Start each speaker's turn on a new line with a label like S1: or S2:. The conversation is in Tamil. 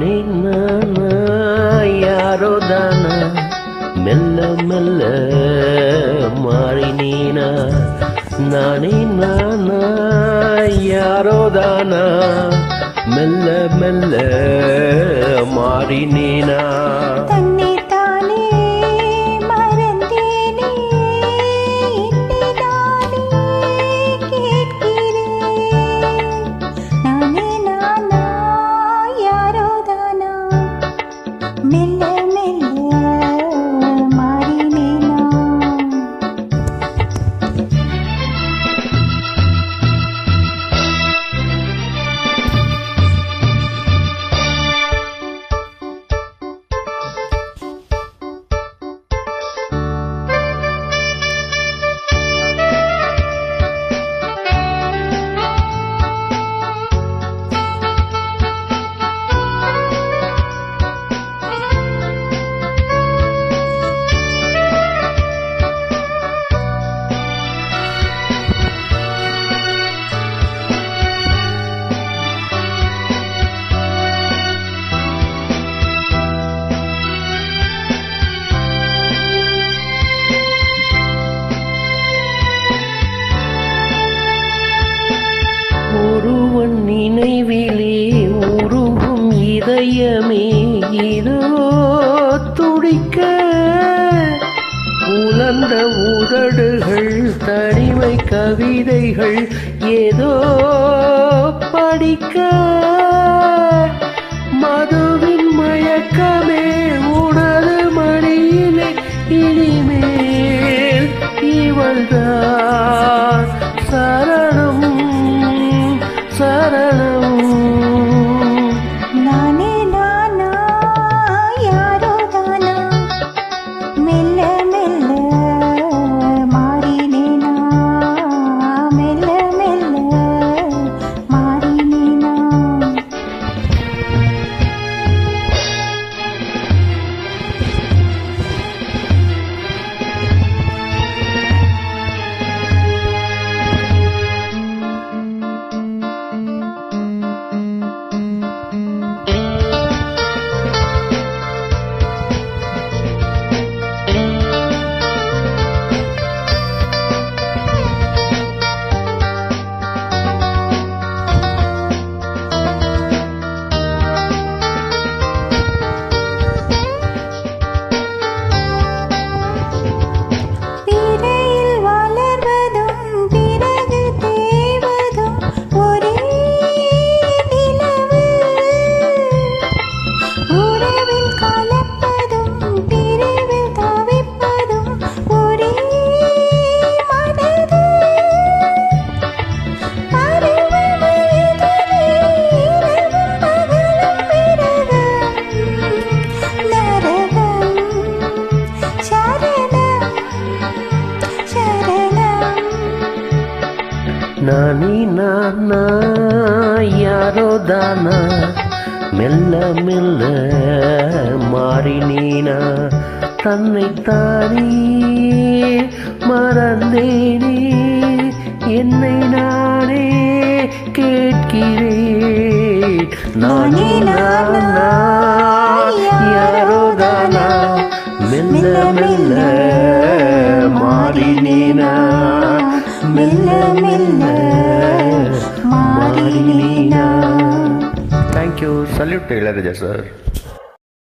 S1: நானே நானா யாரோ தானா. மெல்ல மெல்ல மாறினீனா நானே. நானா யாரோ தானா. மெல்ல மெல்ல மாறினீனா
S2: தன்னைத்தானே
S1: நினைவிலே உருகும் இதயமே இதோ துடிக்க உலர்ந்த உதடுகள் தனிமை கவிதைகள் ஏதோ படிக்க. மதுவின் மயக்கமே உனது மடியிலே இனிமேல் இவள்தான்.
S2: நானி நானா
S1: யாரோ தானா? மெல்ல மெல்ல மாறினீனா தன்னைத்தானே மறந்தே மெல்ல மெல்ல மாறினீனா thank you salute Ilaiyaraaja sir